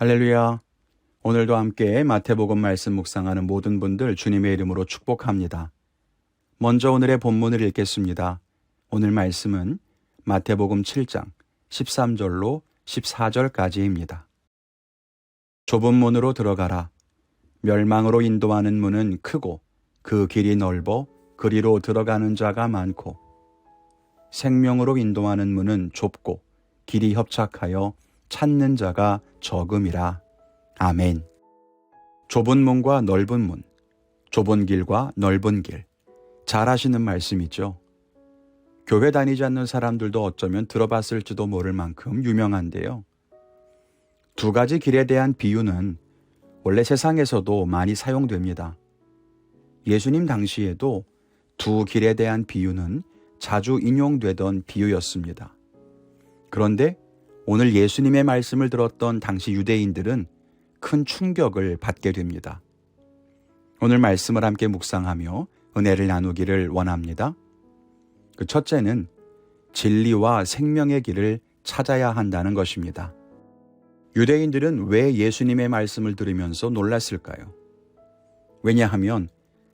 할렐루야. 오늘도 함께 마태복음 말씀 묵상하는 모든 분들 주님의 이름으로 축복합니다. 먼저 오늘의 본문을 읽겠습니다. 오늘 말씀은 마태복음 7장 13절로 14절까지입니다. 좁은 문으로 들어가라. 멸망으로 인도하는 문은 크고 그 길이 넓어 그리로 들어가는 자가 많고 생명으로 인도하는 문은 좁고 길이 협착하여 찾는 자가 적음이라. 아멘. 좁은 문과 넓은 문, 좁은 길과 넓은 길. 잘 하시는 말씀이죠. 교회 다니지 않는 사람들도 어쩌면 들어봤을지도 모를 만큼 유명한데요. 두 가지 길에 대한 비유는 원래 세상에서도 많이 사용됩니다. 예수님 당시에도 두 길에 대한 비유는 자주 인용되던 비유였습니다. 그런데 오늘 예수님의 말씀을 들었던 당시 유대인들은 큰 충격을 받게 됩니다. 오늘 말씀을 함께 묵상하며 은혜를 나누기를 원합니다. 그 첫째는 진리와 생명의 길을 찾아야 한다는 것입니다. 유대인들은 왜 예수님의 말씀을 들으면서 놀랐을까요? 왜냐하면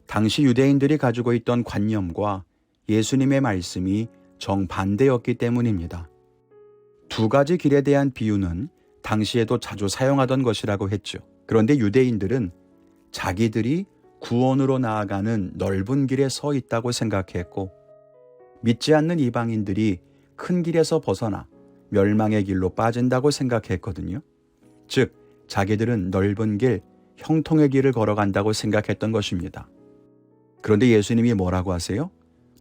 당시 유대인들이 가지고 있던 관념과 예수님의 말씀이 정반대였기 때문입니다. 두 가지 길에 대한 비유는 당시에도 자주 사용하던 것이라고 했죠. 그런데 유대인들은 자기들이 구원으로 나아가는 넓은 길에 서 있다고 생각했고 믿지 않는 이방인들이 큰 길에서 벗어나 멸망의 길로 빠진다고 생각했거든요. 즉, 자기들은 넓은 길, 형통의 길을 걸어간다고 생각했던 것입니다. 그런데 예수님이 뭐라고 하세요?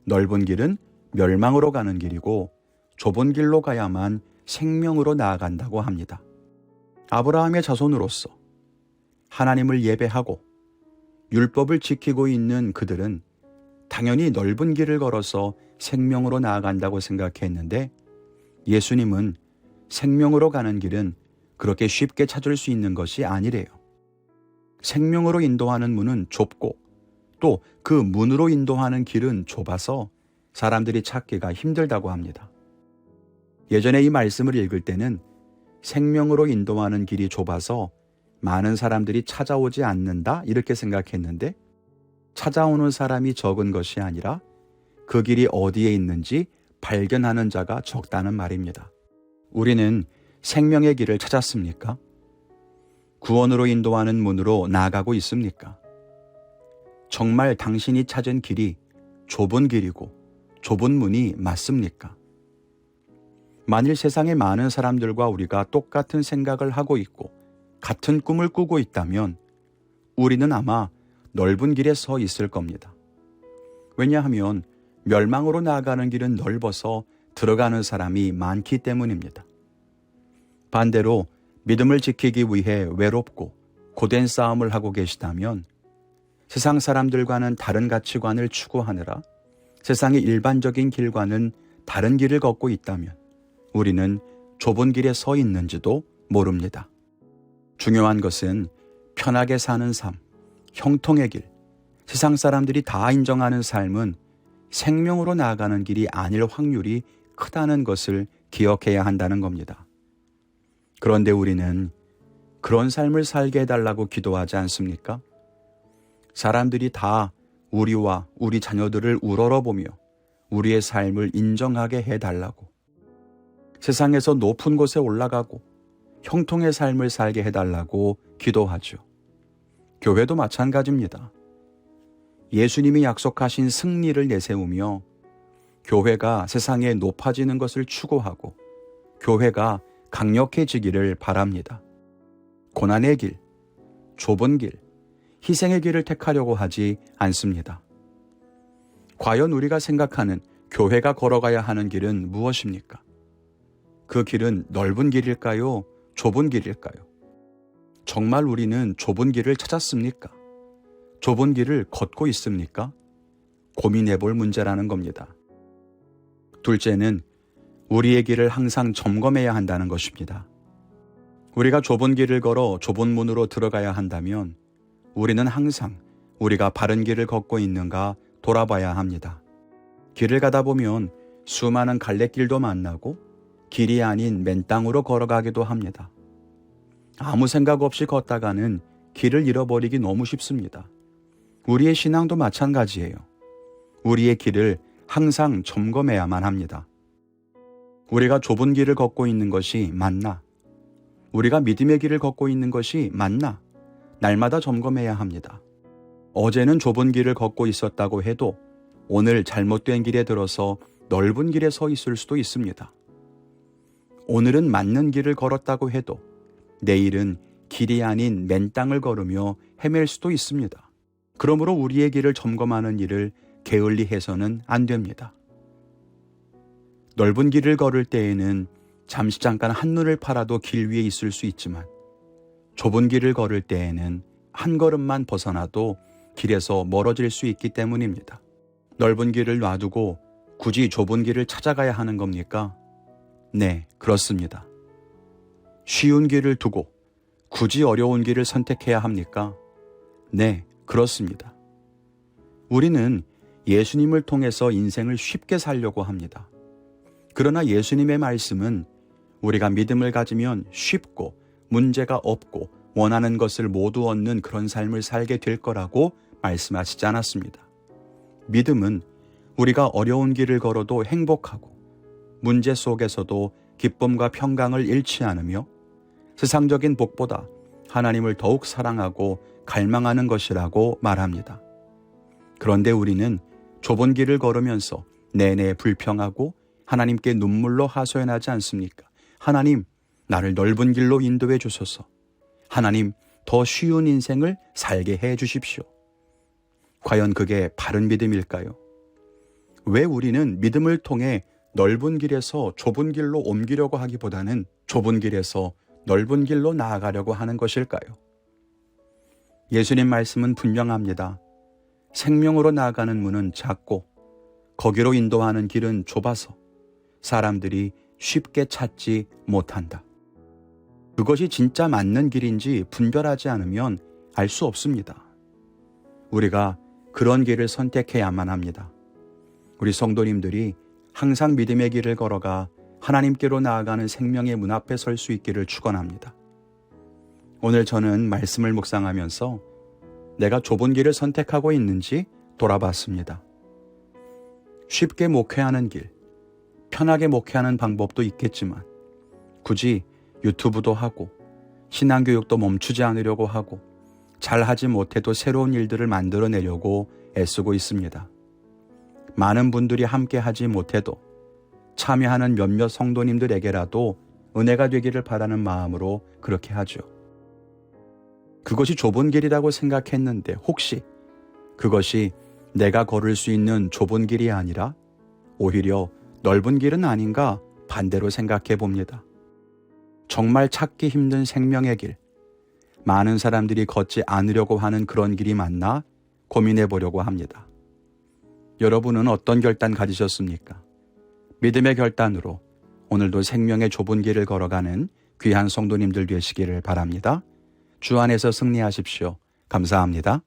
넓은 길은 멸망으로 가는 길이고 좁은 길로 가야만 생명으로 나아간다고 합니다. 아브라함의 자손으로서 하나님을 예배하고 율법을 지키고 있는 그들은 당연히 넓은 길을 걸어서 생명으로 나아간다고 생각했는데 예수님은 생명으로 가는 길은 그렇게 쉽게 찾을 수 있는 것이 아니래요. 생명으로 인도하는 문은 좁고 또 그 문으로 인도하는 길은 좁아서 사람들이 찾기가 힘들다고 합니다. 예전에 이 말씀을 읽을 때는 생명으로 인도하는 길이 좁아서 많은 사람들이 찾아오지 않는다 이렇게 생각했는데 찾아오는 사람이 적은 것이 아니라 그 길이 어디에 있는지 발견하는 자가 적다는 말입니다. 우리는 생명의 길을 찾았습니까? 구원으로 인도하는 문으로 나아가고 있습니까? 정말 당신이 찾은 길이 좁은 길이고 좁은 문이 맞습니까? 만일 세상의 많은 사람들과 우리가 똑같은 생각을 하고 있고 같은 꿈을 꾸고 있다면 우리는 아마 넓은 길에 서 있을 겁니다. 왜냐하면 멸망으로 나아가는 길은 넓어서 들어가는 사람이 많기 때문입니다. 반대로 믿음을 지키기 위해 외롭고 고된 싸움을 하고 계시다면 세상 사람들과는 다른 가치관을 추구하느라 세상의 일반적인 길과는 다른 길을 걷고 있다면 우리는 좁은 길에 서 있는지도 모릅니다. 중요한 것은 편하게 사는 삶, 형통의 길, 세상 사람들이 다 인정하는 삶은 생명으로 나아가는 길이 아닐 확률이 크다는 것을 기억해야 한다는 겁니다. 그런데 우리는 그런 삶을 살게 해달라고 기도하지 않습니까? 사람들이 다 우리와 우리 자녀들을 우러러보며 우리의 삶을 인정하게 해달라고 세상에서 높은 곳에 올라가고 형통의 삶을 살게 해달라고 기도하죠. 교회도 마찬가지입니다. 예수님이 약속하신 승리를 내세우며 교회가 세상에 높아지는 것을 추구하고 교회가 강력해지기를 바랍니다. 고난의 길, 좁은 길, 희생의 길을 택하려고 하지 않습니다. 과연 우리가 생각하는 교회가 걸어가야 하는 길은 무엇입니까? 그 길은 넓은 길일까요? 좁은 길일까요? 정말 우리는 좁은 길을 찾았습니까? 좁은 길을 걷고 있습니까? 고민해 볼 문제라는 겁니다. 둘째는 우리의 길을 항상 점검해야 한다는 것입니다. 우리가 좁은 길을 걸어 좁은 문으로 들어가야 한다면 우리는 항상 우리가 바른 길을 걷고 있는가 돌아봐야 합니다. 길을 가다 보면 수많은 갈래길도 만나고 길이 아닌 맨 땅으로 걸어가기도 합니다. 아무 생각 없이 걷다가는 길을 잃어버리기 너무 쉽습니다. 우리의 신앙도 마찬가지예요. 우리의 길을 항상 점검해야만 합니다. 우리가 좁은 길을 걷고 있는 것이 맞나? 우리가 믿음의 길을 걷고 있는 것이 맞나? 날마다 점검해야 합니다. 어제는 좁은 길을 걷고 있었다고 해도 오늘 잘못된 길에 들어서 넓은 길에 서 있을 수도 있습니다. 오늘은 맞는 길을 걸었다고 해도 내일은 길이 아닌 맨 땅을 걸으며 헤맬 수도 있습니다. 그러므로 우리의 길을 점검하는 일을 게을리 해서는 안 됩니다. 넓은 길을 걸을 때에는 잠시 잠깐 한눈을 팔아도 길 위에 있을 수 있지만 좁은 길을 걸을 때에는 한 걸음만 벗어나도 길에서 멀어질 수 있기 때문입니다. 넓은 길을 놔두고 굳이 좁은 길을 찾아가야 하는 겁니까? 네, 그렇습니다. 쉬운 길을 두고 굳이 어려운 길을 선택해야 합니까? 네, 그렇습니다. 우리는 예수님을 통해서 인생을 쉽게 살려고 합니다. 그러나 예수님의 말씀은 우리가 믿음을 가지면 쉽고 문제가 없고 원하는 것을 모두 얻는 그런 삶을 살게 될 거라고 말씀하시지 않았습니다. 믿음은 우리가 어려운 길을 걸어도 행복하고 문제 속에서도 기쁨과 평강을 잃지 않으며 세상적인 복보다 하나님을 더욱 사랑하고 갈망하는 것이라고 말합니다. 그런데 우리는 좁은 길을 걸으면서 내내 불평하고 하나님께 눈물로 하소연하지 않습니까? 하나님, 나를 넓은 길로 인도해 주소서. 하나님, 더 쉬운 인생을 살게 해 주십시오. 과연 그게 바른 믿음일까요? 왜 우리는 믿음을 통해 넓은 길에서 좁은 길로 옮기려고 하기보다는 좁은 길에서 넓은 길로 나아가려고 하는 것일까요? 예수님 말씀은 분명합니다. 생명으로 나아가는 문은 작고 거기로 인도하는 길은 좁아서 사람들이 쉽게 찾지 못한다. 그것이 진짜 맞는 길인지 분별하지 않으면 알 수 없습니다. 우리가 그런 길을 선택해야만 합니다. 우리 성도님들이 항상 믿음의 길을 걸어가 하나님께로 나아가는 생명의 문 앞에 설 수 있기를 축원합니다. 오늘 저는 말씀을 묵상하면서 내가 좁은 길을 선택하고 있는지 돌아봤습니다. 쉽게 목회하는 길, 편하게 목회하는 방법도 있겠지만 굳이 유튜브도 하고 신앙교육도 멈추지 않으려고 하고 잘하지 못해도 새로운 일들을 만들어내려고 애쓰고 있습니다. 많은 분들이 함께 하지 못해도 참여하는 몇몇 성도님들에게라도 은혜가 되기를 바라는 마음으로 그렇게 하죠. 그것이 좁은 길이라고 생각했는데 혹시 그것이 내가 걸을 수 있는 좁은 길이 아니라 오히려 넓은 길은 아닌가 반대로 생각해 봅니다. 정말 찾기 힘든 생명의 길, 많은 사람들이 걷지 않으려고 하는 그런 길이 맞나 고민해 보려고 합니다. 여러분은 어떤 결단 가지셨습니까? 믿음의 결단으로 오늘도 생명의 좁은 길을 걸어가는 귀한 성도님들 되시기를 바랍니다. 주 안에서 승리하십시오. 감사합니다.